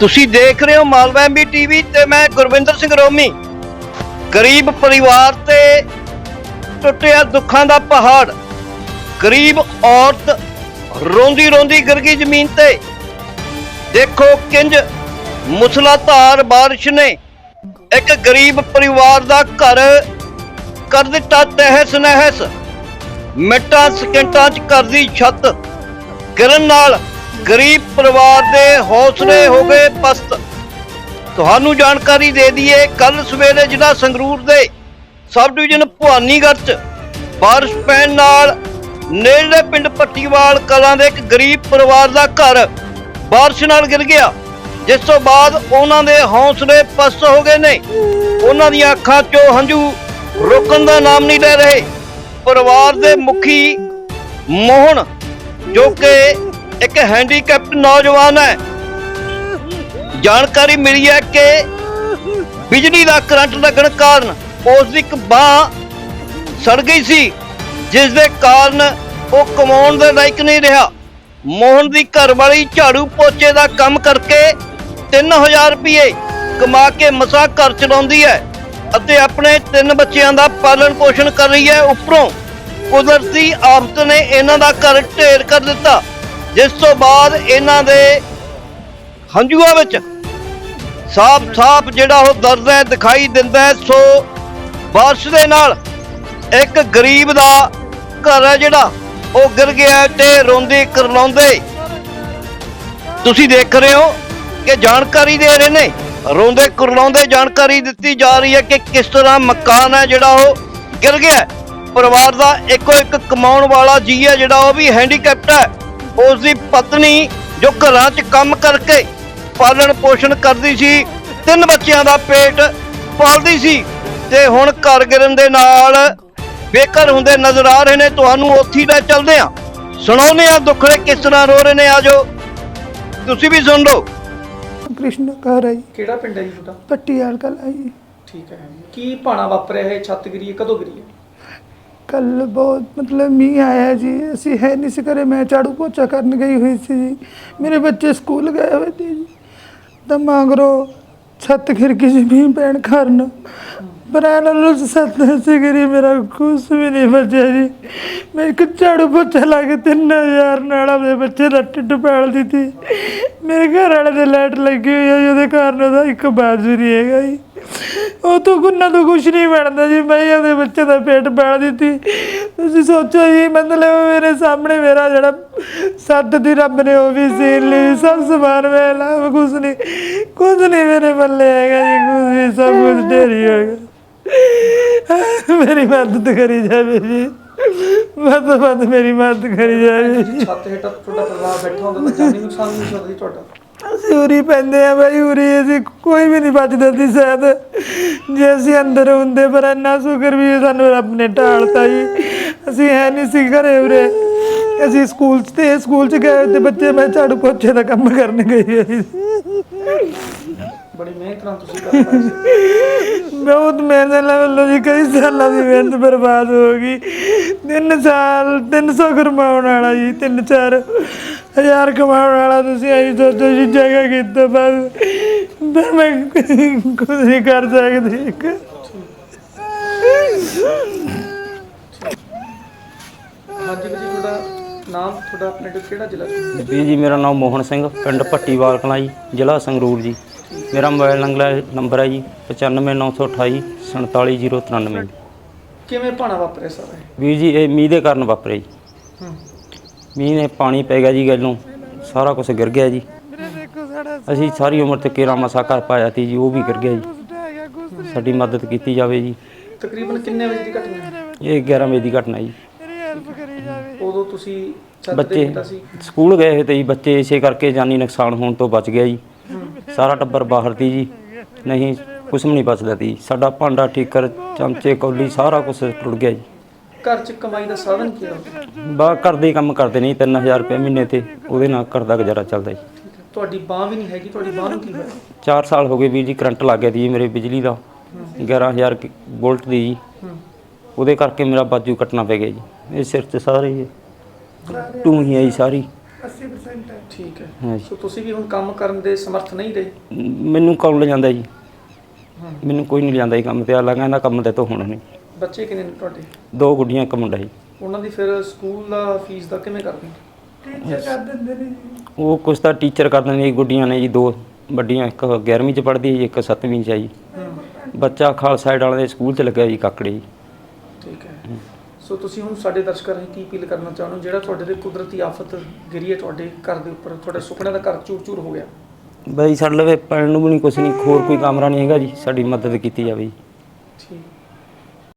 ਤੁਸੀਂ ਦੇਖ ਰਹੇ ਹੋ ਮਾਲਵਾ ਐਮਬੀ ਟੀਵੀ ਤੇ ਮੈਂ ਗੁਰਵਿੰਦਰ ਸਿੰਘ ਰੋਮੀ। ਗਰੀਬ ਪਰਿਵਾਰ ਤੇ ਟੁੱਟਿਆ ਦੁੱਖਾਂ ਦਾ ਪਹਾੜ। ਗਰੀਬ ਔਰਤ ਰੋਂਦੀ ਰੋਂਦੀ ਗਿਰਗੀ ਜ਼ਮੀਨ ਤੇ। ਦੇਖੋ ਕਿੰਜ ਮੁਸਲਾਧਾਰ ਬਾਰਿਸ਼ ਨੇ ਇੱਕ ਗਰੀਬ ਪਰਿਵਾਰ ਦਾ ਘਰ ਕਰ ਦਿੱਤਾ ਤਹਿਸ ਨਹਿਸ। ਮਿੰਟਾਂ ਸਕਿੰਟਾਂ ਚ ਕਰਦੀ ਛੱਤ। ਗਿਰਨ ਨਾਲ ਗਰੀਬ ਪਰਿਵਾਰ ਦੇ ਹੌਸਲੇ ਹੋ ਗਏ ਪਸਤ ਤੁਹਾਨੂੰ ਜਾਣਕਾਰੀ ਦੇ ਦਈਏ ਕੱਲ ਸਵੇਰੇ ਜ਼ਿਲ੍ਹਾ ਸੰਗਰੂਰ ਦੇ ਸਬ ਡਿਵੀਜ਼ਨ ਭਵਾਨੀਗੜ੍ਹ ਚ ਬਾਰਿਸ਼ ਪੈਣ ਨਾਲ ਨੇੜਲੇ ਪਿੰਡ ਪੱਟੀਵਾਲ ਕਲਾਂ ਦੇ ਇੱਕ ਗਰੀਬ ਪਰਿਵਾਰ ਦਾ ਘਰ ਬਾਰਿਸ਼ ਨਾਲ ਗਿਰ ਗਿਆ, ਜਿਸ ਤੋਂ ਬਾਅਦ ਉਹਨਾਂ ਦੇ ਹੌਸਲੇ ਪਸਤ ਹੋ ਗਏ ਨੇ। ਉਹਨਾਂ ਦੀਆਂ ਅੱਖਾਂ 'ਚੋਂ ਹੰਝੂ ਰੁਕਣ ਦਾ ਨਾਮ ਨਹੀਂ ਲੈ ਰਹੇ। ਪਰਿਵਾਰ ਦੇ ਮੁਖੀ ਮੋਹਨ, ਜੋ ਕਿ ਇੱਕ ਹੈਂਡੀਕੈਪਟ ਨੌਜਵਾਨ ਹੈ। ਜਾਣਕਾਰੀ ਮਿਲੀ ਹੈ ਕਿ ਬਿਜਲੀ ਦਾ ਕਰੰਟ ਲੱਗਣ ਕਾਰਨ ਉਸ ਦੀ ਇੱਕ ਬਾਹ ਸੜ ਗਈ ਸੀ, ਜਿਸ ਦੇ ਕਾਰਨ ਉਹ ਕਮਾਉਣ ਦੇ ਲਾਇਕ ਨਹੀਂ ਰਿਹਾ। ਮੋਹਨ ਦੀ ਘਰਵਾਲੀ ਝਾੜੂ ਪੋਚੇ ਦਾ ਕੰਮ ਕਰਕੇ 3000 ਰੁਪਏ ਕਮਾ ਕੇ ਮਸਾ ਘਰ ਚਲਾਉਂਦੀ ਹੈ ਅਤੇ ਆਪਣੇ ਤਿੰਨ ਬੱਚਿਆਂ ਦਾ ਪਾਲਣ ਪੋਸ਼ਣ ਕਰ ਰਹੀ ਹੈ। ਉੱਪਰੋਂ ਕੁਦਰਤੀ ਆਫਤ ਨੇ ਇਹਨਾਂ ਦਾ ਘਰ ਢੇਰ ਕਰ ਦਿੱਤਾ। ਜਿਸ ਤੋਂ ਬਾਅਦ ਇਹਨਾਂ ਦੇ ਹੰਝੂਆਂ ਵਿੱਚ ਸਾਫ਼ ਸਾਫ਼ ਜਿਹੜਾ ਉਹ ਦਰਦ ਹੈ ਦਿਖਾਈ ਦਿੰਦਾ ਹੈ, ਸੋ ਬਾਰਿਸ਼ ਦੇ ਨਾਲ ਇੱਕ ਗਰੀਬ ਦਾ ਘਰ ਹੈ ਜਿਹੜਾ, ਉਹ ਗਿਰ ਗਿਆ ਹੈ ਤੇ ਰੋਂਦੇ ਕਰਲਾਉਂਦੇ। ਤੁਸੀਂ ਦੇਖ ਰਹੇ ਹੋ ਕਿ ਜਾਣਕਾਰੀ ਦੇ ਰਹੇ ਨੇ, ਰੋਂਦੇ ਕੁਰਲਾਉਂਦੇ ਜਾਣਕਾਰੀ ਦਿੱਤੀ ਜਾ ਰਹੀ ਹੈ ਕਿ ਕਿਸ ਤਰ੍ਹਾਂ ਮਕਾਨ ਹੈ ਜਿਹੜਾ ਉਹ ਗਿਰ ਗਿਆ ਪਰਿਵਾਰ ਦਾ ਇੱਕੋ ਇੱਕ ਕਮਾਉਣ ਵਾਲਾ ਜੀ ਹੈ ਜਿਹੜਾ ਉਹ ਵੀ ਹੈਂਡੀਕੈਪਟ ਹੈ। ਉਸ ਦੀ ਪਤਨੀ ਜੋ ਘਰਾਂ 'ਚ ਕੰਮ ਕਰਕੇ ਪਾਲਣ ਪੋਸ਼ਣ ਕਰਦੀ ਸੀ ਤਿੰਨ ਬੱਚਿਆਂ ਦਾ ਪੇਟ ਪਾਲਦੀ ਸੀ ਤੇ ਹੁਣ ਘਰ ਗਿਰਨ ਦੇ ਨਾਲ ਬੇਘਰ ਹੁੰਦੇ ਨਜ਼ਰ ਆ ਰਹੇ ਨੇ। ਤੁਹਾਨੂੰ ਉੱਥੇ ਹੀ ਲੈ ਚੱਲਦੇ ਆ ਸੁਣਾਉਂਦੇ ਆ ਦੁੱਖੜੇ ਕਿਸ ਤਰ੍ਹਾਂ ਰੋ ਰਹੇ ਨੇ ਆਜੋ ਤੁਸੀਂ ਵੀ ਸੁਣ ਲਓ। ਕ੍ਰਿਸ਼ਨ ਘਰ ਹੈ ਜੀ। ਕਿਹੜਾ ਪਿੰਡ ਹੈ ਜੀ ਤੁਹਾਡਾ? ਕਲਾ ਜੀ। ਠੀਕ ਹੈ। ਕੀ ਪਾਣਾ ਵਾਪਰਿਆ ਹੈ ਛੱਤ ਗਿਰੀ ਹੈ ਕਦੋਂ ਗਿਰੀ ਹੈ ਕੱਲ ਬਹੁਤ ਮਤਲਬ ਮੀਂਹ ਆਇਆ ਜੀ। ਅਸੀਂ ਹੈ ਨਹੀਂ ਸੀ ਘਰੇ ਮੈਂ ਝਾੜੂ ਪੋਚਾ ਕਰਨ ਗਈ ਹੋਈ ਸੀ ਜੀ। ਮੇਰੇ ਬੱਚੇ ਸਕੂਲ ਗਏ ਹੋਏ ਤੇ ਜੀ। ਤਾਂ ਮਗਰੋਂ ਛੱਤ ਖਿਰ ਗਈ ਜੀ ਮੀਂਹ ਪੈਣ ਕਾਰਨ ਬਰਾਨਾ ਨੂੰ ਸੱਤ ਸੀ ਗਿਰੀ ਮੇਰਾ ਕੁਛ ਵੀ ਨਹੀਂ ਬਚਿਆ ਜੀ। ਮੈਂ ਇੱਕ ਝਾੜੂ ਪੋਚਾ ਲਾ ਕੇ 3000 ਨਾਲ ਆਪਣੇ ਬੱਚੇ ਦਾ ਢਿੱਡ ਪਾਲ ਦਿੱਤੀ ਮੇਰੇ ਘਰ ਵਾਲੇ ਦੇ ਲਾਈਟ ਲੱਗੀ ਹੋਈ ਹੈ ਜੀ, ਉਹਦੇ ਕਾਰਨ ਉਹਦਾ ਇੱਕ ਬਾਜੂ ਨਹੀਂ ਹੈਗਾ ਜੀ। ਉਹ ਤੋਂ ਗੁੰਨਾ ਤੋਂ ਕੁਛ ਨਹੀਂ ਬਣਦਾ ਜੀ, ਮੈਂ ਹੀ ਬੱਚੇ ਦਾ ਪੇਟ ਪਾਲ ਦਿੱਤੀ। ਤੁਸੀਂ ਸੋਚੋ ਜੀ, ਮਤਲਬ ਮੇਰੇ ਸਾਹਮਣੇ ਮੇਰਾ ਜਿਹੜਾ ਸੱਤ ਦੀ ਰੱਬ ਨੇ ਉਹ ਵੀ ਸੀਨ ਲਈ, ਸਭ ਸਮਾਨ ਵੇਲਾ ਕੁਛ ਨਹੀਂ ਕੁਛ ਨਹੀਂ ਮੇਰੇ ਬੱਲੇ ਹੈਗਾ ਜੀ, ਕੁਛ ਵੀ ਸਭ ਕੁਝ ਢੇਰੀ ਹੋ ਗਿਆ ਮੇਰੀ ਮਦਦ ਕਰੀ ਜਾਵੇ ਜੀ। ਵੱਧ ਤੋਂ ਵੱਧ ਮੇਰੀ ਮਦਦ ਕਰੀ ਜਾਵੇ ਜੀ। ਛੱਤ ਹੇਠ ਤੁਹਾਡਾ ਪਰਿਵਾਰ ਬੈਠਾ ਹੁੰਦਾ ਤਾਂ ਜਾਨੀ ਨੁਕਸਾਨ ਨਹੀਂ ਹੋ ਤੁਹਾਡਾ। ਅਸੀਂ ਉਰੀ ਪੈਂਦੇ ਆ ਬਾਈ ਉਰੀ ਅਸੀਂ ਕੋਈ ਵੀ ਨਹੀਂ ਬਚਦਾ ਸੀ ਸ਼ਾਇਦ। ਜੇ ਅਸੀਂ ਅੰਦਰ ਹੁੰਦੇ ਪਰ ਇੰਨਾ ਸ਼ੁਕਰ ਵੀ ਸਾਨੂੰ ਰੱਬ ਨੇ ਢਾਲਤਾ ਜੀ। ਅਸੀਂ ਹੈ ਨਹੀਂ ਸੀ ਘਰੇ ਉਰੇ। ਅਸੀਂ ਸਕੂਲ 'ਚ ਤੇ ਸਕੂਲ 'ਚ ਗਏ ਤੇ ਬੱਚੇ ਮੈਂ ਝਾੜੂ ਪੋਚੇ ਦਾ ਕੰਮ ਕਰਨ ਗਈ ਹੋਈ ਸੀ ਬੜੀ ਮਿਹਨਤ ਨਾਲ ਤੁਸੀਂ ਕਰ ਪਾਏ ਸੀ। ਬਹੁਤ ਮਿਹਨਤ ਵੱਲੋਂ ਜੀ ਕਈ ਸਾਲਾਂ ਦੀ ਮਿਹਨਤ ਬਰਬਾਦ ਹੋ ਗਈ। ਤਿੰਨ ਸਾਲ 300 ਕਮਾਉਣ ਵਾਲਾ ਜੀ ਤਿੰਨ ਚਾਰ। ਹਜ਼ਾਰ ਕਮਾਉਣ ਵਾਲਾ ਤੁਸੀਂ ਐਂ ਸੋਚੋ ਜੀ ਜਗ੍ਹਾ ਕਿਤੇ ਬਸ। ਫਿਰ ਮੈਂ ਕੁਝ ਨਹੀਂ ਕਰ ਸਕਦੀ। ਹਾਂਜੀ ਵੀਰ ਜੀ ਤੁਹਾਡਾ ਨਾਮ ਤੁਹਾਡਾ ਪਿੰਡ ਕਿਹੜਾ ਜ਼ਿਲ੍ਹਾ ਜੀ? ਮੇਰਾ ਨਾਮ ਮੋਹਨ ਸਿੰਘ ਪਿੰਡ ਭੱਟੀਵਾਲ ਕਲਾਂ ਜੀ ਜ਼ਿਲ੍ਹਾ ਸੰਗਰੂਰ ਜੀ। ਮੇਰਾ ਮੋਬਾਈਲ ਨੰਬਰ ਨੰਬਰ ਹੈ ਜੀ 95928 47093 ਕਿਵੇਂ ਪਾਣਾ ਵਾਪਰਿਆ ਸਾਰਾ ਇਹ? ਵੀਰ ਜੀ ਇਹ ਮੀਂਹ ਦੇ ਕਾਰਨ ਵਾਪਰਿਆ ਜੀ। ਹੂੰ। ਮੀਂਹ ਨੇ ਪਾਣੀ ਪੈ ਗਿਆ ਜੀ ਗੱਲੋਂ ਸਾਰਾ ਕੁਝ ਗਿਰ ਗਿਆ ਜੀ। ਅਸੀਂ ਸਾਰੀ ਉਮਰ ਤੇ ਕੇਰਾ ਮਸਾ ਕਰ ਪਾਇਆ ਸੀ ਜੀ ਉਹ ਵੀ ਗਿਰ ਗਿਆ ਜੀ। ਸਾਡੀ ਮਦਦ ਕੀਤੀ ਜਾਵੇ ਜੀ। ਤਕਰੀਬਨ ਕਿੰਨੇ ਵਜੇ ਦੀ ਘਟਨਾ ਹੈ? ਇਹ 11 ਵਜੇ ਦੀ ਘਟਨਾ ਜੀ। ਉਦੋਂ ਤੁਸੀਂ ਤੇ ਬੱਚੇ ਸਕੂਲ ਗਏ ਹੋਏ ਤੇ ਜੀ ਬੱਚੇ ਇਸੇ ਕਰਕੇ ਜਾਨੀ ਨੁਕਸਾਨ ਹੋਣ ਤੋਂ ਬਚ ਗਿਆ ਜੀ। ਸਾਰਾ ਟੱਬਰ ਬਾਹਰ ਦੀ ਜੀ। ਨਹੀਂ ਕੁਛ ਵੀ ਨਹੀਂ ਬਚਦਾ ਤੀ ਸਾਡਾ ਭਾਂਡਾ ਠੀਕਰ ਚਮਚੇ ਕੌਲੀ ਸਾਰਾ ਕੁਝ ਟੁੱਟ ਗਿਆ ਜੀ। ਘਰ 'ਚ ਕਮਾਈ ਦਾ ਸਾਧਨ ਕੀ ਹੈ ਬਾ ਕਰਦੇ ਹੀ ਕੰਮ ਕਰਦੇ ਨਹੀਂ 3000 ਰੁਪਏ ਮਹੀਨੇ ਤੇ ਉਹਦੇ ਨਾਲ ਘਰ ਦਾ ਗੁਜ਼ਾਰਾ ਚੱਲਦਾ ਜੀ। ਤੁਹਾਡੀ ਬਾਹ ਵੀ ਨਹੀਂ ਹੈਗੀ ਤੁਹਾਡੀ ਬਾਹ ਨੂੰ ਕੀ ਹੋਇਆ? 4 ਸਾਲ ਹੋ ਗਏ ਵੀਰ ਜੀ ਕਰੰਟ ਲੱਗ ਗਿਆ ਦੀ ਮੇਰੇ ਬਿਜਲੀ ਦਾ। 11000 ਕਿ- ਵੋਲਟ ਦੀ ਜੀ। ਹੂੰ। ਉਹਦੇ ਕਰਕੇ ਮੇਰਾ ਬਾਜੂ ਕੱਟਣਾ ਪੈ ਗਿਆ ਜੀ। ਇਹ ਸਿਰ ਤੇ ਸਾਰੇ ਟੂਹੀ ਹੈ ਜੀ ਸਾਰੀ। 80% ਹੈ ਠੀਕ ਹੈ। ਸੋ ਤੁਸੀਂ ਵੀ ਹੁਣ ਕੰਮ ਕਰਨ ਦੇ ਸਮਰਥ ਨਹੀਂ ਰਹੇ? ਮੈਨੂੰ ਕੌਣ ਲੈ ਜਾਂਦਾ ਜੀ? ਹਾਂ। ਮੈਨੂੰ ਕੋਈ ਨਹੀਂ ਲਿਜਾਂਦਾ ਜੀ ਕੰਮ ਤੇ ਆਲਾ ਕਹਿੰਦਾ ਕੰਮ ਤੇ ਤੋਂ ਹੋਣਾ ਨਹੀਂ। ਬੱਚੇ ਕਿੰਨੇ ਨੇ ਤੁਹਾਡੇ? ਦੋ ਗੁੱਡੀਆਂ ਇੱਕ ਮੁੰਡਾ ਜੀ। ਉਹਨਾਂ ਦੀ ਫਿਰ ਸਕੂਲ ਦਾ ਫੀਸ ਦਾ ਕਿਵੇਂ ਕਰਦੇ ਹੋ? ਟੀਚਰ ਕਰ ਦਿੰਦੇ ਨੇ ਉਹ ਕੁਛ ਤਾਂ ਟੀਚਰ ਕਰ ਦਿੰਦੇ ਜੀ ਗੁੱਡੀਆਂ ਨੇ ਜੀ ਦੋ ਵੱਡੀਆਂ ਇੱਕ 11ਵੀਂ ਚ ਪੜ੍ਹਦੀ ਜੀ ਇੱਕ 7ਵੀਂ ਚ ਆ ਜੀ। ਬੱਚਾ ਖਾਲਸਾ ਏਡ ਵਾਲੇ ਦੇ ਸਕੂਲ ਚ ਲੱਗਿਆ ਜੀ ਕਾਕੜੇ। ਜੀ ਠੀਕ ਹੈ। ਸੋ ਤੁਸੀਂ ਹੁਣ ਸਾਡੇ ਦਰਸ਼ਕਾਂ ਨੂੰ ਕੀ ਅਪੀਲ ਕਰਨਾ ਚਾਹੁੰਦੇ ਹੋ? ਜਿਹੜਾ ਤੁਹਾਡੇ ਤੇ ਕੁਦਰਤੀ ਆਫਤ ਗਿਰੀ ਹੈ ਤੁਹਾਡੇ ਘਰ ਦੇ ਉੱਪਰ ਤੁਹਾਡੇ ਸੁਪਨੇ ਦਾ ਘਰ ਚੂਰ-ਚੂਰ ਹੋ ਗਿਆ। ਬਈ ਸਾਡੇ ਲਵੇ ਪੈਣ ਨੂੰ ਵੀ ਨਹੀਂ ਕੁਛ ਨਹੀਂ ਹੋਰ ਕੋਈ ਕਮਰਾ ਨਹੀਂ ਹੈਗਾ ਜੀ ਸਾਡੀ ਮਦਦ ਕੀਤੀ ਜਾਵੇ ਜੀ। ਠੀਕ।